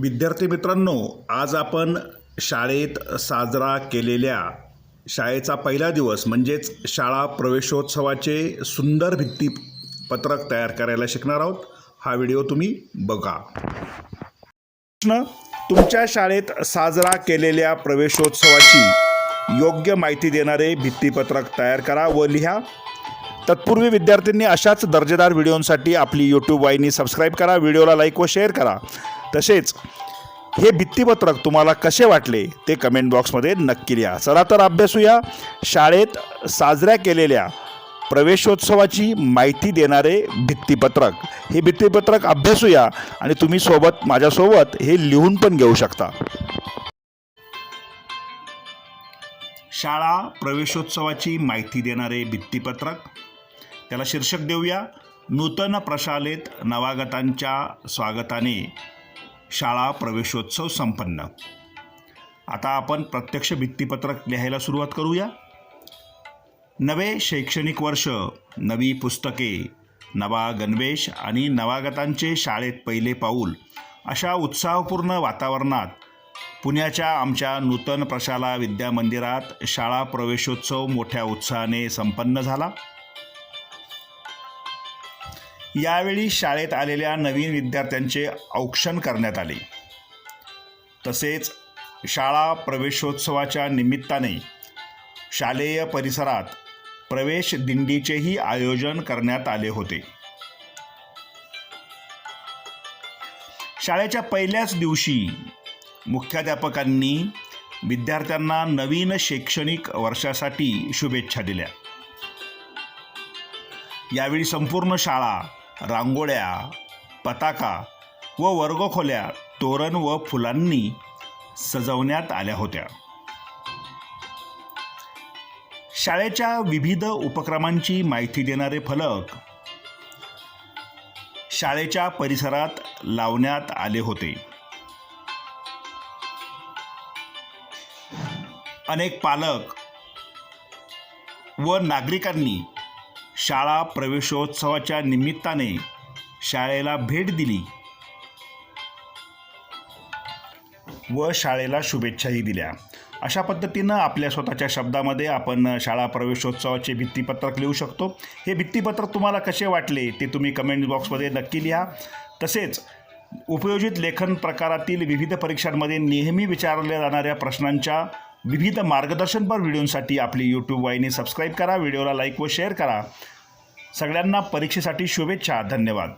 विद्यार्थी मित्रांनो आज आपण शाळेत साजरा केलेल्या शाळेचा पहिला दिवस म्हणजेच शाळा प्रवेशोत्सवाचे सुंदर भित्तीपत्रक तयार करायला शिकणार आहोत. हा व्हिडिओ तुम्ही बघा. प्रश्न तुमच्या शाळेत साजरा केलेल्या प्रवेशोत्सवाची योग्य माहिती देणारे भित्तीपत्रक तयार करा व लिहा. तत्पूर्वी विद्यार्थ्यांनी अशाच दर्जेदार व्हिडिओंसाठी आपली यूट्यूब वाहिनी सबस्क्राईब करा व्हिडिओला लाईक व शेअर करा. तसेच हे भित्तीपत्रक तुम्हाला कसे वाटले ते कमेंट बॉक्समध्ये नक्की लिहा. चला तर अभ्यासूया. शाळेत साजऱ्या केलेल्या प्रवेशोत्सवाची माहिती देणारे भित्तीपत्रक. हे भित्तीपत्रक अभ्यासूया आणि तुम्ही सोबत माझ्यासोबत हे लिहून पण घेऊ शकता. शाळा प्रवेशोत्सवाची माहिती देणारे भित्तीपत्रक. त्याला शीर्षक देऊया. नूतन प्रशालेत नवागतांच्या स्वागताने. शाळा प्रवेशोत्सव संपन्न. आता आपण प्रत्यक्ष भित्तीपत्रक लिहायला सुरुवात करूया. नवे शैक्षणिक वर्ष नवी पुस्तके नवा गणवेश आणि नवागतांचे शाळेत पहिले पाऊल अशा उत्साहपूर्ण वातावरणात पुण्याच्या आमच्या नूतन प्रशाला विद्यामंदिरात शाळा प्रवेशोत्सव मोठ्या उत्साहाने संपन्न झाला. यावेळी शाळेत आलेल्या नवीन विद्यार्थ्यांचे औक्षण करण्यात आले. तसेच शाळा प्रवेशोत्सवाच्या निमित्ताने शालेय परिसरात प्रवेश दिंडीचेही आयोजन करण्यात आले होते. शाळेच्या पहिल्याच दिवशी मुख्याध्यापकांनी विद्यार्थ्यांना नवीन शैक्षणिक वर्षासाठी शुभेच्छा दिल्या. यावेळी संपूर्ण शाळा रांगोळ्या पताका व वर्गखोल्या तोरण व फुलांनी सजवण्यात आल्या होत्या. शाळेच्या विविध उपक्रमांची माहिती देणारे फलक शाळेच्या परिसरात लावण्यात आले होते. अनेक पालक व नागरिकांनी शाळा प्रवेशोत्सवाच्या निमित्ताने शाळेला भेट दिली व शाळेला शुभेच्छाही दिल्या. अशा पद्धतीनं आपल्या स्वतःच्या शब्दामध्ये आपण शाळा प्रवेशोत्सवाचे भित्तीपत्रक लिहू शकतो. हे भित्तीपत्रक तुम्हाला कसे वाटले ते तुम्ही कमेंट बॉक्समध्ये नक्की लिहा. तसेच उपयोजित लेखन प्रकारातील विविध परीक्षांमध्ये नेहमी विचारल्या जाणाऱ्या प्रश्नांच्या विविध मार्गदर्शनपर व्हिडिओसाठी आपली यूट्यूब वाहिनी सबस्क्राईब करा व्हिडिओला लाईक व शेअर करा. सगळ्यांना परीक्षेसाठी शुभेच्छा धन्यवाद.